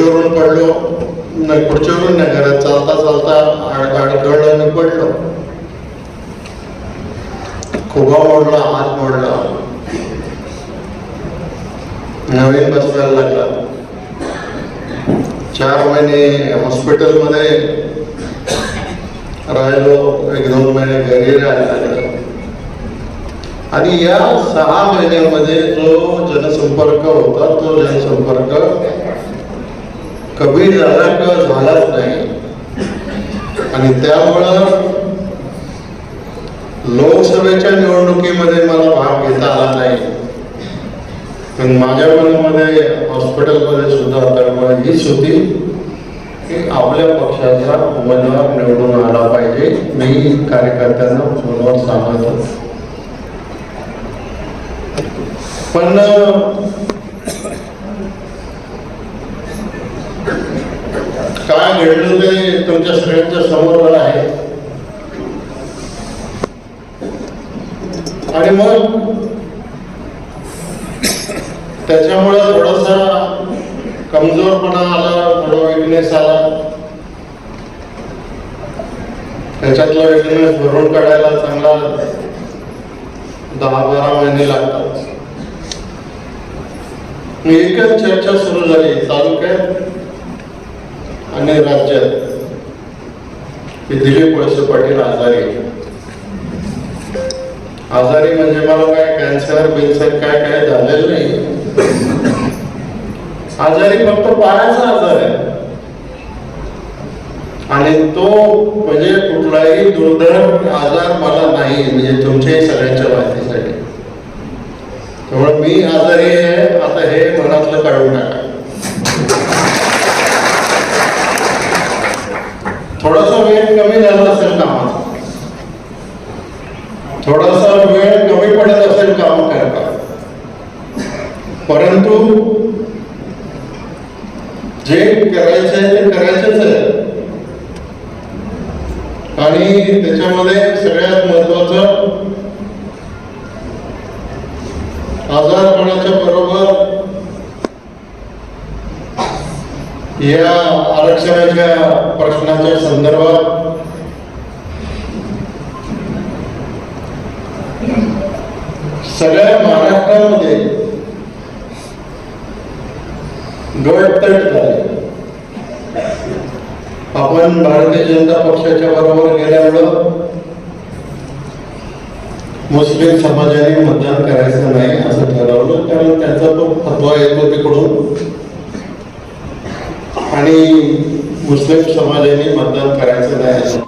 खुर्चीवरून पडलो. नाही खुर्चीवरून नाही घरात चालता चालता आड आणि पडलो. खुबा मोडला हात मोडला. नवीन बसवायला लागला. चार महिने हॉस्पिटलमध्ये राहिलो एक दोन महिने घरी राहायला लागलो. आणि या सहा महिन्यामध्ये जो जनसंपर्क होता तो जनसंपर्क कबीर झाला का झालाच नाही. आणि त्यामुळं लोकसभेच्या निवडणुकीमध्ये मला भाग घेता आला नाही. पण माझ्या मनामध्ये हॉस्पिटलमध्ये सुद्धा तळमळ हीच होती की आपल्या पक्षाचा उमेदवार निवडून आला पाहिजे. मी कार्यकर्त्यांना फोनवर सांगत पण काय घडलं ते तुमच्या सगळ्यांच्या समोर आहे. आणि मग त्याच्यामुळे थोडासा कमजोरपणा आला थोडा विकनेस आला. त्याच्यातला विकनेस भरून काढायला चांगला दहा बारा महिने लागतात. एकच चर्चा सुरू झाली तालुक्यात आणि राज्यात दिलीप वळसे पाटील आजारी. आजारी म्हणजे मला काय कॅन्सर बिन्सर काय काय झालेलं नाही. आजारी फक्त पायाचा आजार आहे. आणि तो म्हणजे कुठलाही दुर्धर आजार मला नाही म्हणजे तुमच्याही सगळ्यांच्या माहितीसाठी. त्यामुळे मी आजारी आहे आता हे मनातलं काढून टाका थोडासा वेळ कमी झाला असेल कामाचा थोडासा वेळ कमी पडत असेल काम करता परंतु जे करायचं आहे ते करायचंच आहे. आणि त्याच्यामध्ये सगळ्यात महत्वाचं आजारपणाच्या बरोबर या आरक्षणाच्या प्रश्नाच्या संदर्भात सगळ्या महाराष्ट्रामध्ये गटतट झाले. आपण भारतीय जनता पक्षाच्या बरोबर गेल्यामुळं मुस्लिम समाजाने मतदान करायचं नाही असं ठरवलं. कारण त्यांचा तो फतवा येतो तिकडून. आणि मुस्लिम समाजाने मतदान करायचं नाही असं